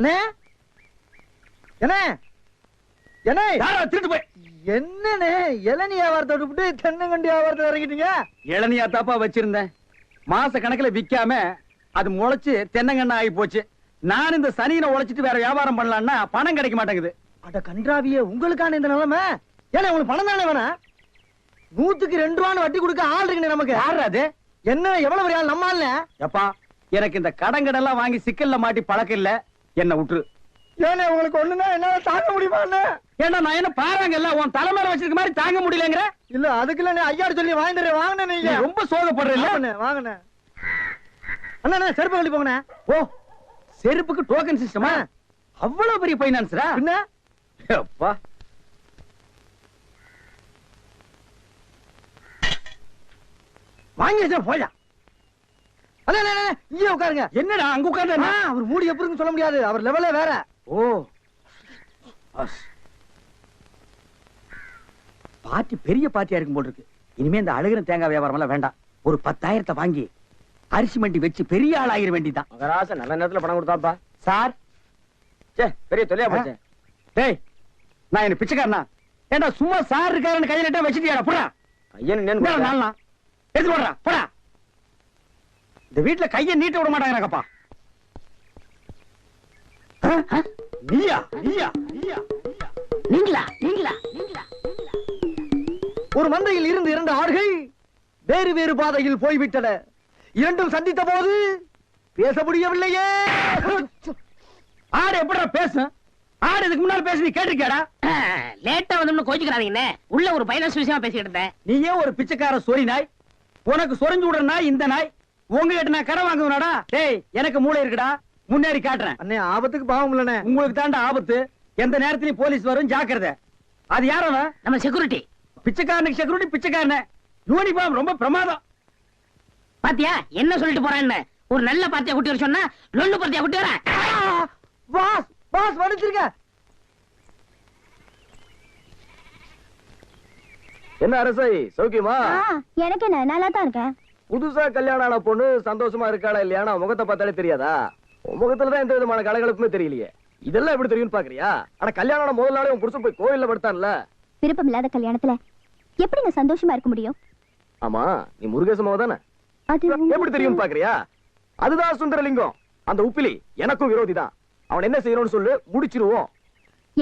அண்ணே என்ன? என்ன? யாரா திருட்டு போய் என்னண்ணே? இளநீ வியாபாரத்தை விட்டு தென்னங்கண்டி வியாபாரத்தை இறங்கிட்டீங்க? இளநியா தாப்பா வச்சிருந்தேன். மாச கணக்குல விக்காம அது முளைச்சு தென்னங்கண்ணா ஆகி போச்சு. நான் இந்த சனியில உழைச்சிட்டு வேற வியாபாரம் பண்ணலாம்னா பணம் கிடைக்க மாட்டேங்குது. அட கன்றாவியே உங்களுக்கான இந்த நிலைமை? ஏன்னா உங்களுக்கு பணம் தானே வேணாம்? நூத்துக்கு ரெண்டு ரூபான்னு வட்டி கொடுக்க ஆள் இருக்குண்ணே நமக்கு. யாரு அது? என்ன எவ்வளவு பெரிய ஆள் நம்ம ஆள்ல எப்பா எனக்கு இந்த கடன் கடன்லாம் வாங்கி சிக்கல்ல மாட்டி பழக்கம் இல்ல. என்ன விட்டுரு ஏன்னா உங்களுக்கு ஒண்ணுன்னா என்னால தாங்க முடியுமா ஏன்னா நான் என்ன பாருங்கல்ல உன் தலைமையில வச்சிருக்க மாதிரி தாங்க முடியலங்கிற? இல்ல அதுக்கு இல்ல ஐயாடு சொல்லி வாங்கிட்டு வாங்கினே நீ நீங்க. ரொம்ப சோகப்படுற இல்ல வாங்கண்ணே வாங்கண்ணே அண்ணா அண்ணா, செருப்பு கழட்டி போங்கண்ணே. ஓ செருப்புக்கு டோக்கன் சிஸ்டமா அவ்வளவு பெரிய பைனான்ஸ்ரா பின்ன? அப்பா வாங்கி வச்சா போயா. இங்கே உட்காருங்க. என்னடா அங்க அவர் மூடி சொல்ல முடியாது. அவர் லெவலே வேற. ஓ. அஸ். பார்ட்டி பெரிய பார்ட்டியா இருக்கும் போல் இருக்கு. இனிமே இந்த அழுகிற தேங்காய் வியாபாரம் எல்லாம் வேண்டாம். ஒரு பத்தாயிரத்தை வாங்கி அரிசி மண்டி வச்சு பெரிய ஆள் ஆகிற வேண்டிதான் மகராச நல்ல நேரத்துல பணம் கொடுத்தாப்பா. சார். சே பெரிய தொல்லையா போச்சு. டேய் நான் என்ன பிச்சைக்காரனா? ஏண்டா சும்மா சார் இருக்காருன்னு கையில வச்சுட்டியாடா? போடா. ஐயன் நாலனா எடுத்து போடுறா போடா. இந்த வீட்டுல கைய நீட்ட விட மாட்டாங்கப்பா நீயா? நீயா? நீயா? நீங்களா? நீங்களா? நீங்களா? ஒரு மந்தையில் இருந்து இரண்டு ஆடுகள் வேறு வேறு பாதையில் போய்விட்டன. இரண்டும் சந்தித்த போது பேச முடியவில்லையே. ஆடு எப்படிடா பேசும்? ஆடு இதுக்கு முன்னால பேசி நீ கேட்டிருக்கியாடா? லேட்டா வந்தோம்னு கோச்சுக்கிறாதீங்கண்ணே உள்ள ஒரு பைனான்ஸ் விஷயமா பேசிக்கிட்டு இருந்தேன். நீ ஏன் ஒரு பிச்சைக்கார சொறி நாய். உனக்கு சொரிஞ்சு விடுற நாய் இந்த நாய். உங்ககிட்ட நான் கடன் வாங்குவனாடா? டேய் எனக்கு மூளை இருக்குடா. முன்னேறி காட்டுறேன். அண்ணே ஆபத்துக்கு பாவம் இல்லனே உங்களுக்கு தாண்டா ஆபத்து. எந்த நேரத்திலயும் போலீஸ் வரும் ஜாக்கிரதை. அது யார் அவன்? நம்ம செக்யூரிட்டி பிச்சைக்காரனுக்கு செக்யூரிட்டி பிச்சைக்காரன. யூனிஃபார்ம் ரொம்ப பிரமாதம். பாத்தியா என்ன சொல்லிட்டு போறான்னு? ஒரு நல்ல பார்ட்டியா குட்டி வர சொன்னா லொல்லு பார்ட்டியா குட்டி வரேன் பாஸ் பாஸ் வடிச்சிருக்க என்ன அரசை சௌக்கியமா? எனக்கு என்ன நல்லா தான் இருக்கேன். புதுசா கல்யாணம் ஆன பொண்ணு சந்தோஷமா இருக்காளா இல்லையானா முகத்தை பார்த்தாலே தெரியாதா? உன் முகத்துல தான் எந்த விதமான கலகலப்புமே தெரியலையே. இதெல்லாம் எப்படி தெரியும்னு பாக்குறியா? ஆனா கல்யாணம் முதல் நாளே உன் புருஷன் போய் கோயில்ல படுத்தான்ல. விருப்பம் இல்லாத கல்யாணத்துல எப்படிங்க சந்தோஷமா இருக்க முடியும்? ஆமா நீ முருகேசமாவ தானே? எப்படி தெரியும் பாக்குறியா? அதுதான் சுந்தரலிங்கம். அந்த உப்பிலி எனக்கும் விரோதி தான். அவன் என்ன செய்யணும்னு சொல்லு முடிச்சிருவோம்.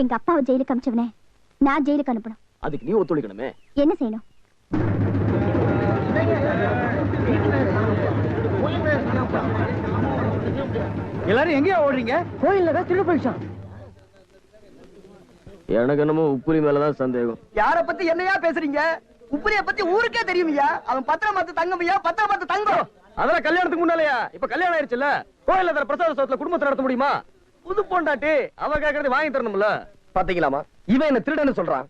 எங்க அப்பாவை ஜெயிலுக்கு அமிச்சவனே. நான் ஜெயிலுக்கு அனுப்பணும். அதுக்கு நீ ஒத்துழைக்கணுமே. என்ன செய்யணும்? எல்லாரும் எங்கேயா ஓடுறீங்க? கோயில்ல தான் திருடு போயிடுச்சான் எனக்கு என்னமோ உப்புலி மேலதான் சந்தேகம். யார பத்தி என்னையா பேசுறீங்க? உப்புரிய பத்தி ஊருக்கே தெரியுமியா? அவன் பத்திரம் பார்த்து தங்கமையா? பத்திரம் பார்த்து தங்கம் அதெல்லாம் கல்யாணத்துக்கு முன்னாலயா? இப்ப கல்யாணம் ஆயிருச்சுல்ல? கோயில்ல தர பிரசாத சோத்துல குடும்பத்தை நடத்த முடியுமா? புது பொண்டாட்டி அவ கேக்குறது வாங்கி தரணும்ல? பாத்தீங்களாமா இவன் என்ன திருடன்னு சொல்றான்.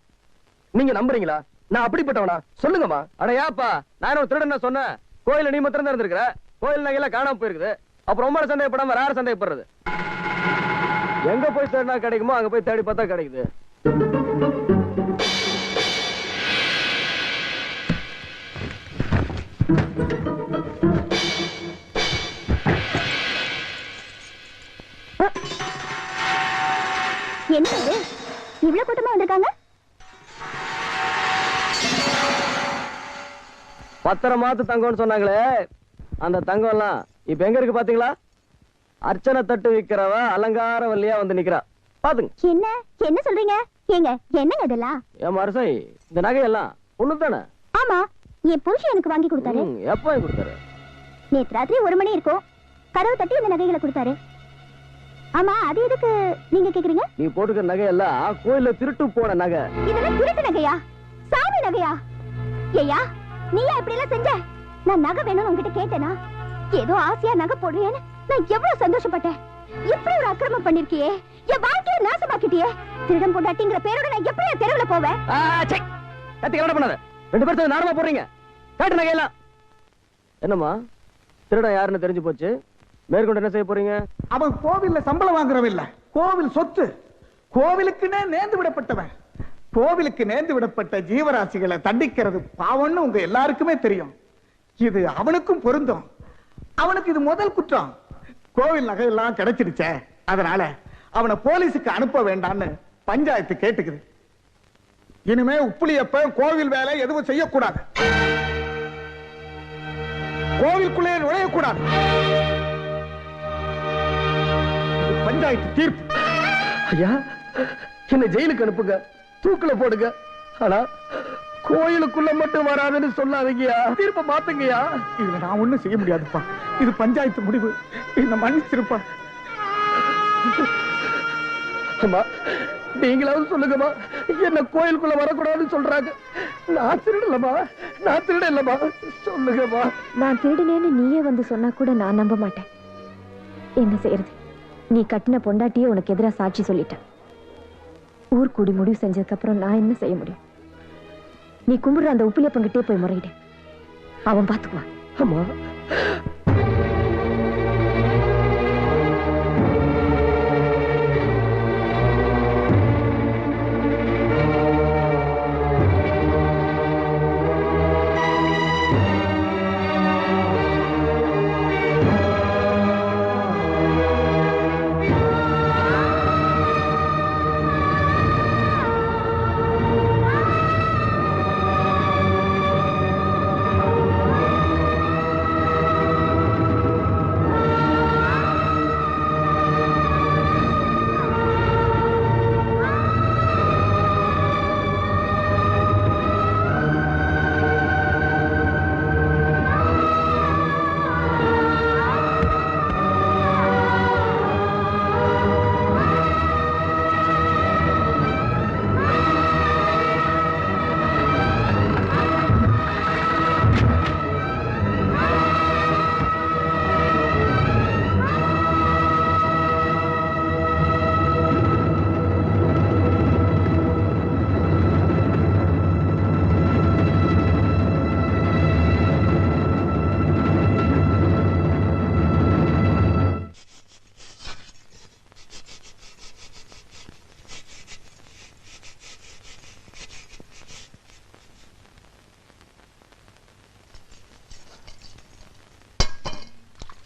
நீங்க நம்புறீங்களா? நான் அப்படிப்பட்டவனா? சொல்லுங்கம்மா. அட ஏப்பா நான் என்ன திருடன் சொன்னேன். கோயில்ல நீ மாத்திரம் தான் இருந்திருக்கிற. கோயில் நகையெல்லாம் காணாம போயிருக்குது. அப்புறம் உமார சந்தேகப்படாம வேற சந்தேகப்படுறது? எங்க போய் தேடினா கிடைக்குமோ அங்க போய் தேடி பார்த்தா கிடைக்குது. என்ன இது இவ்வளவு கூட்டமா வந்திருக்காங்க? பத்தரை மாத்து தங்கம்னு சொன்னாங்களே. அந்த தங்கம் எல்லாம் இப்ப எங்க இருக்கு பாத்தீங்களா? அர்ச்சனை தட்டு விக்கிறவ அலங்கார வல்லியா வந்து நிக்கிறா. பாத்துங்க. என்ன? என்ன சொல்றீங்க? ஏங்க என்னங்க இதெல்லாம்? ஏன் மரசை இந்த நகையெல்லாம் ஒண்ணு தானே? ஆமா என் புருஷன் எனக்கு வாங்கி கொடுத்தாரு. எப்ப வாங்கி கொடுத்தாரு? நேத்து ராத்திரி ஒரு மணி இருக்கும். கதவு தட்டி இந்த நகைகளை கொடுத்தாரு. ஆமா அது எதுக்கு நீங்க கேக்குறீங்க? நீ போட்டுக்கிற நகையெல்லாம் கோயில்ல திருட்டு போன நகை. இதெல்லாம் திருட்டு நகையா? சாமி நகையா? ஏயா நீயா இப்படி எல்லாம் செஞ்ச? நான் நகை வேணும்னு உன்கிட்ட கேட்டேனா? ஏதோ ஆசையா நகை போடுறியேன்னு நான் எவ்வளவு சந்தோஷப்பட்டேன்? இப்படி ஒரு அக்கிரமம் பண்ணிருக்கியே? என் வாழ்க்கையை நாசமாக்கிட்டியே? திருடம் பொண்டாட்டிங்கிற பேரோட நான் எப்படி தெருவுல போவேன்? கலட பண்ணாத. ரெண்டு பேரும் நாடகமா போடுறீங்க. காட்டு நகையெல்லாம். என்னம்மா? திருடன் யாருன்னு தெரிஞ்சு போச்சு. மேற்கொண்டு என்ன செய்ய போறீங்க? அவன் கோவில்ல சம்பளம் வாங்குறவன் இல்ல. கோவில் சொத்து. கோவிலுக்குன்னே நேர்ந்து விடப்பட்டவன். கோவிலுக்கு நேர்ந்து விடப்பட்ட ஜீவராசிகளை தண்டிக்கிறது பாவம்னு உங்க எல்லாருக்குமே தெரியும். இது அவனுக்கும் பொருந்தும். அவனுக்கு இது முதல் குற்றம். கோவில் நகையெல்லாம் கிடைச்சிடுச்சே. அதனால அவனை போலீஸுக்கு அனுப்ப வேண்டாம்னு பஞ்சாயத்து கேட்டுக்குது. இனிமே உப்புளியப்ப கோவில் வேலை எதுவும் செய்யக்கூடாது. கோவிலுக்குள்ளே நுழையக்கூடாது. பஞ்சாயத்து தீர்ப்பு. ஐயா என்ன ஜெயிலுக்கு அனுப்புங்க. தூக்கில போடுங்க. ஆனா கோயிலுக்குள்ள மட்டும் வராதுன்னு சொல்லாதீங்கயா தீர்ப்ப மாத்துங்கயா இதுல நான் ஒண்ணும் செய்ய முடியாதுப்பா. இது பஞ்சாயத்து முடிவு. என்ன மன்னிச்சிருப்பா அம்மா நீங்களாவது சொல்லுங்கம்மா. என்ன கோயிலுக்குள்ள வரக்கூடாதுன்னு சொல்றாங்க. நான் திருடலம்மா. நான் திருடலம்மா. சொல்லுங்கம்மா. நான் திருடினேன்னு நீயே வந்து சொன்னா கூட நான் நம்ப மாட்டேன். என்ன செய்யறது? நீ கட்டின பொண்டாட்டியே உனக்கு எதிரா சாட்சி சொல்லிட்டேன் ஊர் கூடி முடிவு செஞ்சதுக்கு அப்புறம் நான் என்ன செய்ய முடியும்? நீ கும்பிடுற அந்த உப்பிலியப்பங்கிட்டே போய் முறையிடு. அவன் பாத்துக்குவான். அம்மா.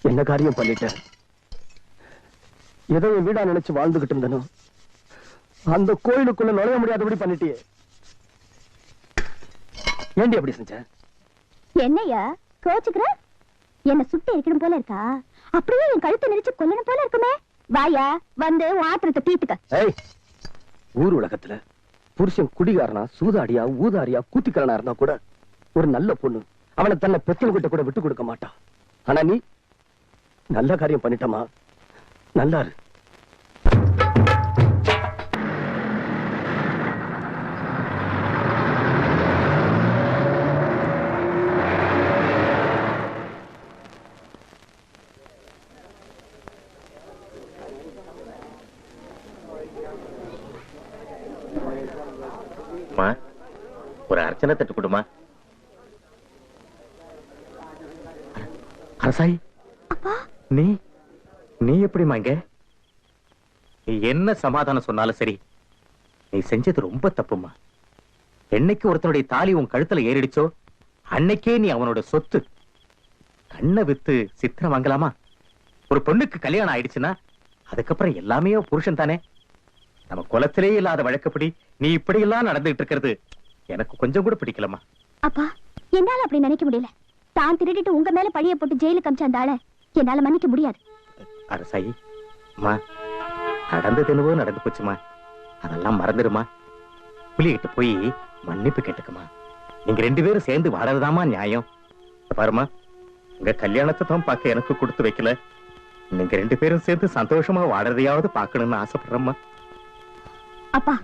என்ன காரியம் பண்ணிட்டேன்? ஏதோ என் வீடா நினைச்சு வாழ்ந்துகிட்டு இருந்தனோ? அந்த கோயிலுக்குள்ள நுழைய முடியாதபடி பண்ணிட்டியே. ஏண்டி அப்படி செஞ்ச? என்னையா? கோச்சுக்கிற? என்ன சுட்டு இருக்கணும் போல இருக்கா? அப்படியே என் கழுத்தை நெரிச்சு கொல்லணும் போல இருக்குமே. வாயா வந்து ஆத்திரத்தை தீர்த்துக்க. ஏய் ஊர் உலகத்துல புருஷன் குடிகாரனா சூதாடியா ஊதாரியா கூத்திக்காரனா இருந்தா கூட ஒரு நல்ல பொண்ணு அவனை தன்னை பெத்தவங்கிட்ட கூட விட்டு கொடுக்க மாட்டான் ஆனா நீ நல்ல காரியம் பண்ணிட்டமா நல்லா இரு ஒரு அர்ச்சனை தட்டு கொடுமா. அரசாய். நீ? நீ எப்படிம்மா இங்க? நீ என்ன சமாதானம் சொன்னாலும் சரி நீ செஞ்சது ரொம்ப தப்புமா என்னைக்கு ஒருத்தனுடைய தாலி உன் கழுத்துல ஏறிடுச்சோ அன்னைக்கே நீ அவனோட சொத்து. கண்ணை வித்து சித்திரம் வாங்கலாமா? ஒரு பொண்ணுக்கு கல்யாணம் ஆயிடுச்சுன்னா அதுக்கப்புறம் எல்லாமே புருஷன் தானே? நம்ம குலத்திலே இல்லாத வழக்கப்படி நீ இப்படி எல்லாம் நடந்துட்டு இருக்கிறது எனக்கு கொஞ்சம் கூட பிடிக்கலமா அப்பா என்னால அப்படி நினைக்க முடியல. தான் திருடிட்டு உங்க மேல பழிய போட்டு ஜெயிலுக்கு அமிச்ச அந்த ஆளை. என்னால மன்னிக்க முடியாது. அரசாயி அம்மா நடந்தது என்னவோ நடந்து போச்சுமா. அதெல்லாம் மறந்துடுமா. புலிகிட்ட போய் மன்னிப்பு கேட்டுக்கமா. நீங்க ரெண்டு பேரும் சேர்ந்து வாழறதாமா நியாயம். பாருமா உங்க கல்யாணத்தை தான் பார்க்க எனக்கு கொடுத்து வைக்கல. நீங்க ரெண்டு பேரும் சேர்ந்து சந்தோஷமா வாழறதையாவது பார்க்கணும்னு ஆசைப்படுறேம்மா. அப்பா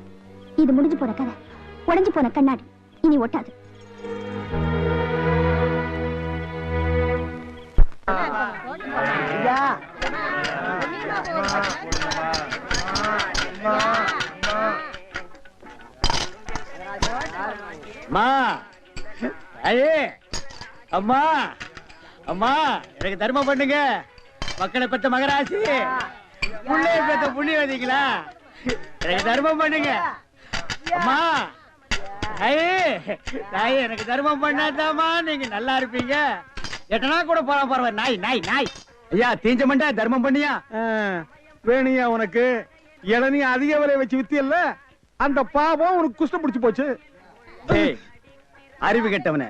இது முடிஞ்சு போன கதை. உடைஞ்சு போன கண்ணாடி. இனி ஒட்டாது. அம்மா அம்மா எனக்கு தர்மம் பண்ணுங்க. மக்களை பெத்த மகராசி. புள்ளைய பெத்த புண்ணியவதிங்களா எனக்கு தர்மம் பண்ணுங்க. அம்மா நாய் எனக்கு தர்மம் பண்ணாதாம்மா. நீங்க நல்லா இருப்பீங்க. எட்டனா கூட போலாம் பரவாயில்ல. நாய் நாய் நாய். ஐயா தீஞ்ச மண்டா தர்மம் பண்ணியா? வேணியா உனக்கு. இளநீ அதிக விலை வச்சு வித்தியல்ல. அந்த பாவம் உனக்கு குஷ்டம் பிடிச்சு போச்சு. அறிவு கெட்டவனே.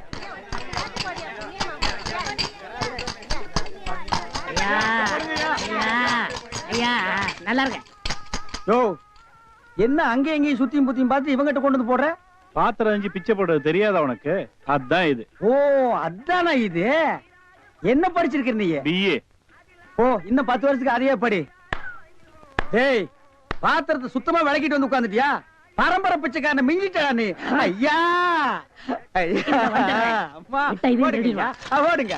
ஐயா ஐயா ஐயா நல்லா இருக்க யோ என்ன அங்க எங்கேயும் சுத்தியும் புத்தியும் பார்த்து இவங்கிட்ட கொண்டு வந்து போடுற? பாத்திரம் அஞ்சு பிச்சை போடுறது தெரியாதா உனக்கு? அதான் இது. ஓ அதானா இது? என்ன படிச்சிருக்க நீ? பிஏ ஓ இன்னும் பத்து வருஷத்துக்கு அதையே படி. டேய் பாத்திரத்தை சுத்தமா விளக்கிட்டு வந்து உட்கார்ந்துட்டியா? பரம்பரை பிச்சைக்காரன மிஞ்சிட்டா நீ. ஐயா. ஐயா ஓடுங்க.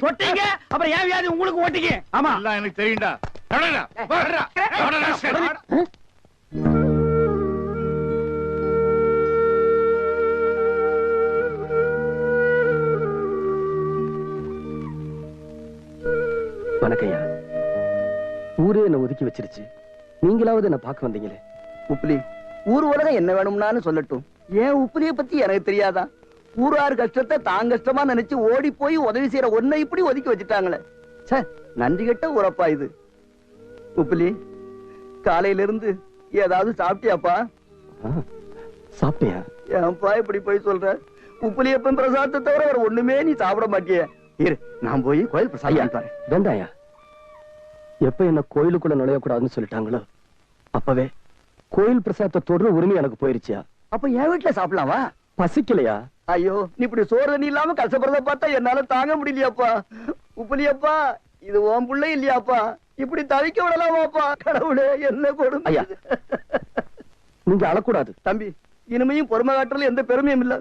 தொட்டீங்க அப்புறம் ஏன் வியாதி உங்களுக்கு ஓட்டிங்க ஆமா. எல்லாம் எனக்கு தெரியும்டா. தொடடா, தொடடா, தொடடா. வணக்கம்யா. ஊரே என்ன ஒதுக்கி வச்சிருச்சு. நீங்களாவது என்ன பார்க்க வந்தீங்களே. உப்புலி ஊர் உலகம் என்ன வேணும்னான்னு சொல்லட்டும். ஏன் உப்புலிய பத்தி எனக்கு தெரியாதா? ஊரார் கஷ்டத்தை தான் கஷ்டமா நினைச்சு ஓடி போய் உதவி செய்யற ஒன்னை இப்படி ஒதுக்கி வச்சுட்டாங்களே. ச்சே நன்றி கெட்ட உறப்பா இது. உப்புலி காலையில இருந்து ஏதாவது சாப்பிட்டியாப்பா? சாப்பிட்டியா? ஏன்பா இப்படி போய் சொல்ற? உப்புலியப்பன் பிரசாதத்தை தவிர வேற ஒண்ணுமே நீ சாப்பிட மாட்டியே. இரு நான் போய் கோயில் தரேன் வேண்டாயா எப்ப என்ன கோயிலுக்குள்ள நுழையக்கூடாதுன்னு சொல்லிட்டாங்களோ அப்பவே கோயில் பிரசாதத்தை தொடர உரிமை எனக்கு போயிருச்சியா? அப்ப என் வீட்டுல சாப்பிடலாமா? பசிக்கலையா? ஐயோ இப்படி சோறு தண்ணி இல்லாம கஷ்டப்படுறத பார்த்தா என்னால தாங்க முடியலையாப்பா. உப்புலியப்பா இது உன் புள்ள இல்லையாப்பா. இப்படி தவிக்க விடலாமாப்பா? கடவுளே என்ன கொடுமை ஐயா. நீங்க அழக்கூடாது. தம்பி இனிமையும் பொறுமை காட்டுறதுல எந்த பெருமையும் இல்ல.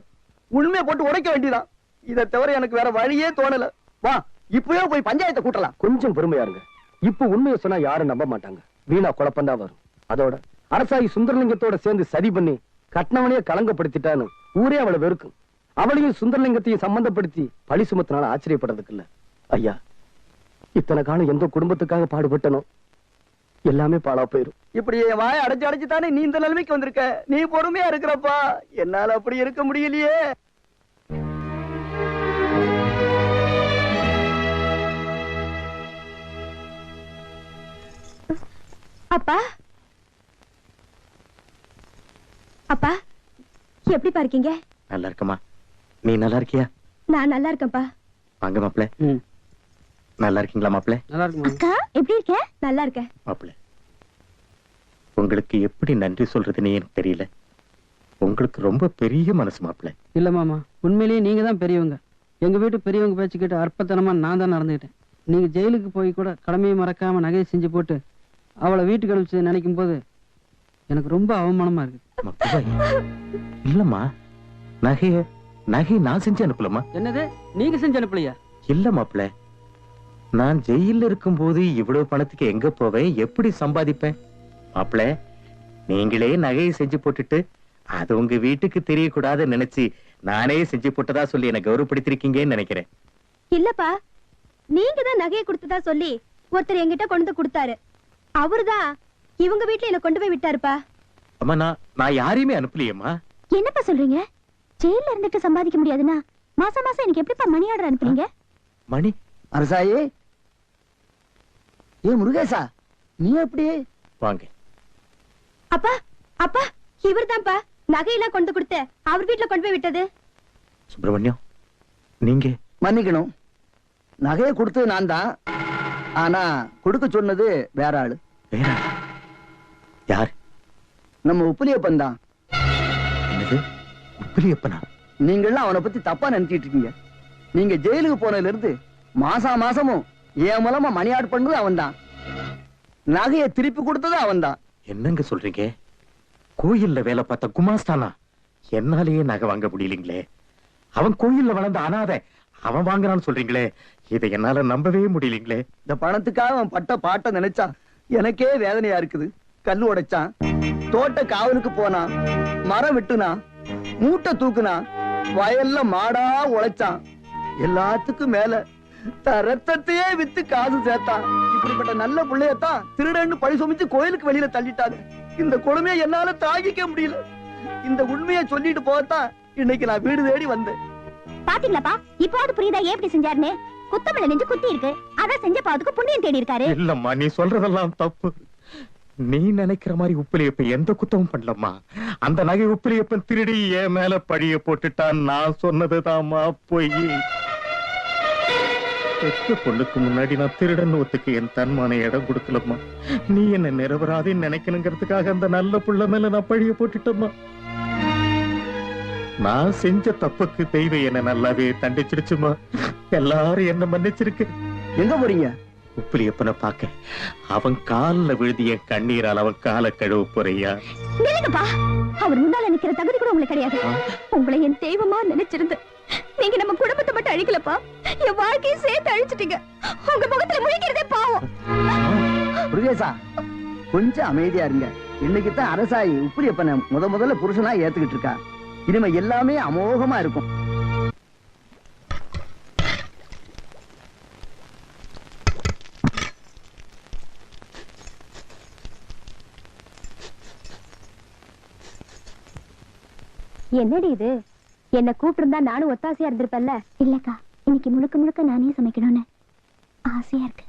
உண்மையை போட்டு உடைக்க வேண்டியதான் இதை தவிர எனக்கு வேற வழியே தோணல. வா இப்பவே போய் பஞ்சாயத்தை கூட்டலாம். கொஞ்சம் பொறுமையா இருங்க. இப்ப உண்மையை சொன்னா யாரும் நம்ப மாட்டாங்க. வீணா குழப்பம்தான் வரும். அதோட அரசாயி சுந்தரலிங்கத்தோட சேர்ந்து சதி பண்ணி கட்னவனையே கலங்கப்படுத்திட்டான்னு ஊரே அவளை வெறுக்கும். அவளையும் சுந்தரலிங்கத்தையும் சம்பந்தப்படுத்தி பழி சுமத்தினால ஆச்சரியப்படுறதுக்கு இல்ல. ஐயா இத்தனை காலம் எந்த குடும்பத்துக்காக பாடுபட்டனோ? எல்லாமே பாழா போயிரும். இப்படி என் வாயை அடைச்சு அடைச்சு தானே நீ இந்த நிலைமைக்கு வந்திருக்க? நீ பொறுமையா இருக்கிறப்பா. என்னால அப்படி இருக்க முடியலையே. அப்பா? அப்பா? எப்படிப்பா இருக்கீங்க நல்லா இருக்கமா நீ நல்லா இருக்கியா நான் நல்லா இருக்கேன்ப்பா வாங்க மாப்பிள. நல்லா இருக்கீங்களா மாப்பிள? நல்லா இருக்குமா அக்கா எப்படி இருக்க? நல்லா இருக்கேன் மாப்பிள உங்களுக்கு எப்படி நன்றி சொல்றதுன்னு எனக்கு தெரியல. உங்களுக்கு ரொம்ப பெரிய மனசு மாப்பிள. இல்ல மாமா. உண்மையிலேயே நீங்க தான் பெரியவங்க. எங்க வீட்டு பெரியவங்க பேச்சு கேட்டு அற்பத்தனமா நான் தான் நடந்துக்கிட்டேன் நீங்க ஜெயிலுக்கு போய் கூட கடமையை மறக்காம நகையை செஞ்சு போட்டு அவளை வீட்டுக்கு அனுப்பிச்சு நினைக்கும் போது எனக்கு ரொம்ப அவமானமா இருக்கு. இல்லம்மா. நகைய நகை நான் செஞ்சு அனுப்பலமா என்னது? நீங்க செஞ்சு அனுப்பலையா? இல்ல மாப்பிள நான் ஜெயில இருக்கும்போது இவ்வளவு பணத்துக்கு எங்க போவேன்? எப்படி சம்பாதிப்பேன்? மாப்பிள நீங்களே நகையை செஞ்சு போட்டுட்டு அது உங்க வீட்டுக்கு தெரியக்கூடாதுன்னு நினைச்சு நானே செஞ்சு போட்டதா சொல்லி என்ன கௌரவப்படுத்திருக்கீங்கன்னு நினைக்கிறேன். இல்லப்பா நீங்க தான் நகையை கொடுத்ததா சொல்லி ஒருத்தர் என்கிட்ட கொண்டு வந்து கொடுத்தாரு. அவர்தான் இவங்க வீட்ல என்ன கொண்டு போய் விட்டாருப்பா. அம்மா நான் நான் யாரையுமே அனுப்பலையேம்மா. என்னப்பா சொல்றீங்க? ஜெயில இருந்துட்டு சம்பாதிக்க முடியாதுன்னா மாசம் மாசம் எனக்கு எப்படிப்பா மணி ஆர்டர் அனுப்புறீங்க மணி? அரசாயி. ஏ முருகேசா நீ எப்படி? வாங்க. அப்பா அப்பா இவர்தான்ப்பா. நகையெல்லாம் கொண்டு கொடுத்த அவர் வீட்ல கொண்டு போய் விட்டது. சுப்பிரமணியம் நீங்க? மன்னிக்கணும். நகையை கொடுத்தது நான் தான் ஆனா கொடுக்க சொன்னது வேற ஆளு. வேற ஆளா? யார்? நம்ம உப்புலியப்பன் தான். என்னது? உப்பிலியப்பனா? நீங்களாம் அவனை பத்தி தப்பா நினைச்சிட்டு இருக்கீங்க. நீங்க ஜெயிலுக்கு போனதுல இருந்து மாசா மாசமும் என் மூலமா மணி ஆட் பண்ணது அவன் தான். நகையை திருப்பி கொடுத்தது அவன் தான். என்னங்க சொல்றீங்க? கோயில்ல வேலை பார்த்த குமாஸ்தானா? என்னாலேயே நகை வாங்க முடியலீங்களே. அவன் கோயில்ல வளர்ந்த அனாதை அவன் வாங்குறான்னு சொல்றீங்களே. இதை என்னால நம்பவே முடியலீங்களே. இந்த பணத்துக்காக அவன் பட்ட பாட்டை நினைச்சா எனக்கே வேதனையா இருக்குது. கல்லு உடைச்சான். தோட்ட காவலுக்கு போனான். மரம் வெட்டுனா மூட்டை தூக்குனா வயல்ல மாடா உழைச்சான். எல்லாத்துக்கும் மேல தன் ரத்தத்தையே வித்து காசு சேர்த்தான். இப்படிப்பட்ட நல்ல பிள்ளையத்தான் திருடன்னு பழி சுமிச்சு கோயிலுக்கு வெளியில தள்ளிட்டாங்க. இந்த கொடுமையை என்னால தாங்கிக்க முடியல. இந்த உண்மையை சொல்லிட்டு போகத்தான் இன்னைக்கு நான் வீடு தேடி வந்தேன். பாத்தீங்களாப்பா? இப்போது புரியுதா ஏன் இப்படி செஞ்சாருன்னு? குத்தமில்ல நெஞ்சு குத்தி இருக்கு. அதான் செஞ்ச பாவத்துக்கு புண்ணியம் தேடி இருக்காரு இல்லம்மா நீ சொல்றதெல்லாம் தப்பு. நீ நினைக்கிற மாதிரி உப்பிலியப்பன் எந்த குத்தமும் பண்ணலம்மா. அந்த நகை உப்பிலியப்பன் திருடி என் மேல பழிய போட்டுட்டான். நான் சொன்னதுதாம்மா போய். பெற்ற பொண்ணுக்கு முன்னாடி நான் திருடன் ஒத்துக்கு என் தன்மான இடம் கொடுக்கலம்மா. நீ என்ன நிரபராதின்னு நினைக்கணுங்கிறதுக்காக அந்த நல்ல புள்ள மேல நான் பழிய போட்டுட்டம்மா. நான் செஞ்ச தப்புக்கு தெய்வம் என்ன நல்லாவே தண்டிச்சிருச்சுமா எல்லாரும் என்ன மன்னிச்சிருக்கு. எங்க போறீங்க? உப்பிலியப்பனை பார்க்க. அவன் கால்ல விழுதி என் கண்ணீரால் அவன் காலை கழுவ போறியா? நில்லுங்கப்பா அவர் முன்னால நிக்கிற தகுதி கூட உங்களுக்கு கிடையாது. உங்களை என் தெய்வமா நினைச்சிருந்து நீங்க நம்ம குடும்பத்தை மட்டும் அழிக்கலப்பா. என் வாழ்க்கையை சேர்த்து அழிச்சிட்டீங்க. உங்க முகத்துல முழிக்கிறதே பாவம். முருகேசா கொஞ்சம் அமைதியா இருங்க. இன்னைக்கு தான் அரசாயி உப்பிலியப்பனை முத முதல்ல புருஷனா ஏத்துக்கிட்டு இருக்கா. இனிமே எல்லாமே அமோகமா இருக்கும். என்னடி இது? என்ன கூப்பிட்டிருந்தா நானும் ஒத்தாசையா இருந்திருப்பேன்ல? இல்லக்கா இன்னைக்கு முழுக்க முழுக்க நானே சமைக்கணும்னு ஆசையா இருக்கு.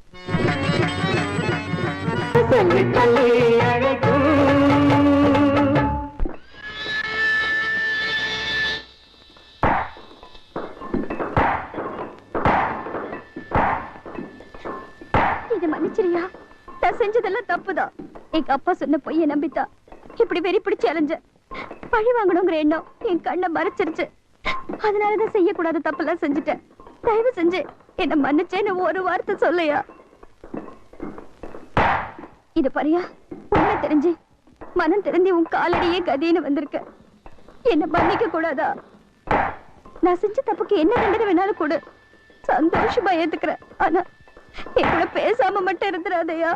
இது மன்னிச்சிரியா? நான் செஞ்சதெல்லாம் தப்புதான். எங்க அப்பா சொன்ன பொய்ய நம்பித்தான். இப்படி வெறி பிடிச்சு அலைஞ்ச பழி வாங்கணுங்கிற எண்ணம் என் கண்ணை மறைச்சிருச்சு. அதனாலதான் செய்யக்கூடாத தப்பெல்லாம் செஞ்சுட்டேன். தயவு செஞ்சு என்ன மன்னிச்சேன்னு ஒரு வார்த்தை சொல்லையா. இது பாரியா உண்மை தெரிஞ்சு மனம் தெரிஞ்சு உன் காலடியே கதின்னு வந்திருக்க. என்ன மன்னிக்க கூடாதா? நான் செஞ்ச தப்புக்கு என்ன தண்டனை வேணாலும் கொடு. சந்தோஷமா ஏத்துக்கிறேன். ஆனா என் கூட பேசாம மட்டும் இருந்துடாதயா?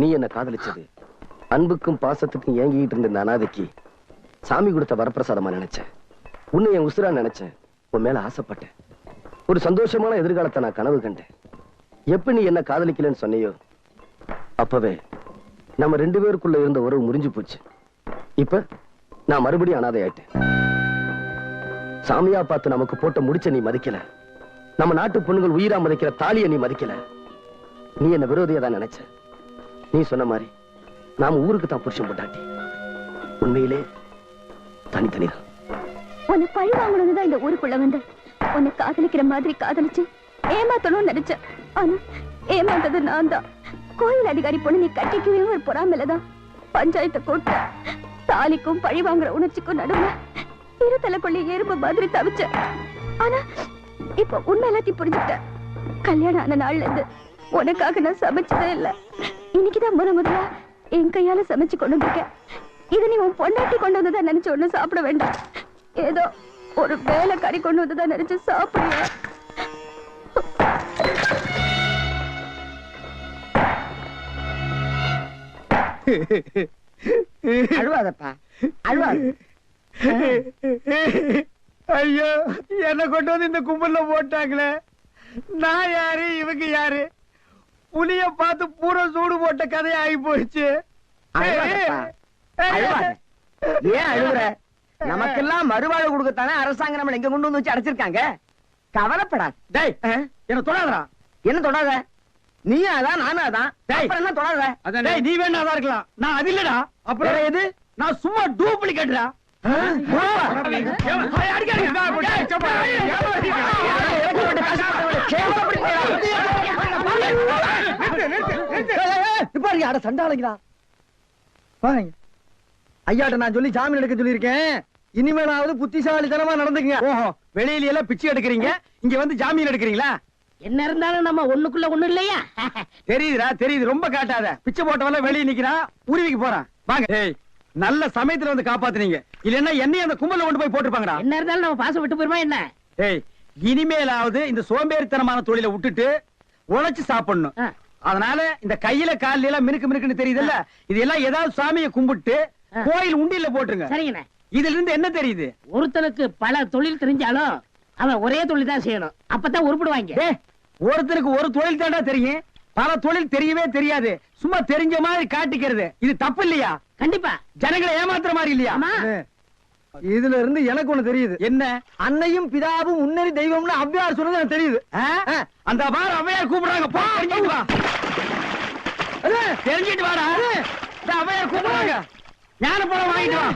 நீ என்ன காதலிச்சது? அன்புக்கும் பாசத்துக்கும் ஏங்கிட்டு இருந்த அனாதைக்கு சாமி கொடுத்த வரப்பிரசாதமா நினைச்சேன். உன்னை என் உசுரா நினைச்சேன். உன் மேல ஆசைப்பட்டேன். ஒரு சந்தோஷமான எதிர்காலத்தை நான் கனவு கண்டேன். எப்ப நீ என்ன காதலிக்கலன்னு சொன்னியோ அப்பவே நம்ம ரெண்டு பேருக்குள்ள இருந்த உறவு முறிஞ்சு போச்சு. இப்ப நான் மறுபடியும் அனாதை ஆயிட்டேன். சாமியா பார்த்து நமக்கு போட்ட முடிச்ச நீ மதிக்கல. நம்ம நாட்டு பொண்ணுகள் உயிரா மதிக்கிற தாலியை நீ மதிக்கல. நீ என்ன விரோதியா தான் நினைச்ச. நீ சொன்ன மாதிரி நாம ஊருக்கு தான் புருஷன் போட்டாட்டி உண்மையிலே தனித்தனிதான். உன்னை பழி வாங்கணும்னு தான் இந்த ஊருக்குள்ள வந்தேன். உன்னை காதலிக்கிற மாதிரி காதலிச்சு ஏமாத்தணும்னு நினைச்சேன். ஆனா ஏமாந்தது நான் தான். கோயில் அதிகாரி பொண்ணு நீ கட்டிக்கவே ஒரு பொறாமலதான் பஞ்சாயத்தை கூட்ட தாலிக்கும் பழி வாங்குற உணர்ச்சிக்கும் நடுவுல இரு தலைக்குள்ள எறும்பு மாதிரி தவிச்ச ஆனா இப்ப உண்மை எல்லாத்தையும் புரிஞ்சுக்கிட்டேன். கல்யாணம் ஆன நாள்ல இருந்து உனக்காக நான் சமைச்சதே இல்ல. இன்னைக்குதான் முத முதலா என் கையால சமைச்சு கொண்டு வந்திருக்கேன் இது நீ உன் பொண்டாட்டி கொண்டு வந்ததா நினைச்சு ஒண்ணு சாப்பிட வேண்டாம். ஏதோ ஒரு வேலை கறி கொண்டு வந்ததா நினைச்சு சாப்பிடுங்க. அழுவாதப்பா. அழுவாது. ஐயோ என்ன கொண்டு வந்து இந்த கும்பல்ல போட்டாங்களே. நான் யாரு? இவங்க யாரு? புலிய பார்த்து பூரா சூடு போட்ட கதை ஆகி. அழுவாத. ஏன் அழுகுற நமக்கெல்லாம் மறுவாழ்வு கொடுக்கத்தானே அரசாங்கம் நம்மள எங்க கொண்டு வந்து வச்சு அடைச்சிருக்காங்க கவலைப்படாத டேய் என்ன தொடாதடா என்ன தொடாத நீயும் அதான் நானும் அதான். அப்புறம் என்ன தொடாத டேய் நீ வேணா அதான் இருக்கலாம் நான் அது இல்லடா அப்புறம் எது? நான் சும்மா டூப்ளிகேட்டா பாருங்க அட சண்டாளைங்களா? பாருங்க. ஐயாட்ட நான் சொல்லி ஜாமீன் எடுக்க சொல்லியிருக்கேன். இனிமேலாவது புத்திசாலித்தனமா நடந்துக்குங்க. ஓஹோ வெளியில எல்லாம் பிச்சை எடுக்கிறீங்க. இங்க வந்து ஜாமீன் எடுக்கிறீங்களா? என்ன இருந்தாலும் நம்ம ஒண்ணுக்குள்ள ஒண்ணு இல்லையா? தெரியுதுடா தெரியுது. ரொம்ப காட்டாத. பிச்சை போட்டவெல்லாம் வெளியே நிக்கிறான் உருவிக்கு போறான். வாங்க. நல்ல சமயத்துல வந்து காப்பாத்துனீங்க. இல்லன்னா என்னையும் அந்த கும்பல்ல கொண்டு போய் போட்டுருப்பாங்கடா. என்ன இருந்தாலும் நம்ம பாசம் விட்டு போயிருமா என்ன? ஏய் இனிமேலாவது இந்த சோம்பேறித்தனமான தொழிலை விட்டுட்டு உழைச்சு சாப்பிடணும். அதனால இந்த கையில கால்ல எல்லாம் மினுக்கு மினுக்குன்னு தெரியுதுல்ல? இதெல்லாம் ஏதாவது சாமியை கும்பிட்டு. கோயில் உண்டியல்ல போட்டுருங்க. சரிங்கண்ணே. இதுல இருந்து என்ன தெரியுது? ஒருத்தனுக்கு பல தொழில் தெரிஞ்சாலும் அவன் ஒரே தொழில் தான் செய்யணும். அப்பதான் உருப்பிடுவாங்க. ஒருத்தருக்கு ஒரு தொழில் தாண்டா தெரியும். பல தொழில் தெரியவே தெரியாது. சும்மா தெரிஞ்ச மாதிரி காட்டிக்கிறது. இது தப்பு இல்லையா? கண்டிப்பா. ஜனங்களை ஏமாத்துற மாதிரி இல்லையா. இதுல இருந்து எனக்கு ஒண்ணு தெரியுது. என்ன? அன்னையும் பிதாவும் முன்னறி தெய்வம்னு அவ்வியார் சொன்னது எனக்கு தெரியுது? அந்த பார் அவையார் கூப்பிடுறாங்க. போ தெரிஞ்சிட்டு வா. தெரிஞ்சிட்டு வாடா. அவையார் கூப்பிடுறாங்க. ஞான வாங்கிட்டு வா.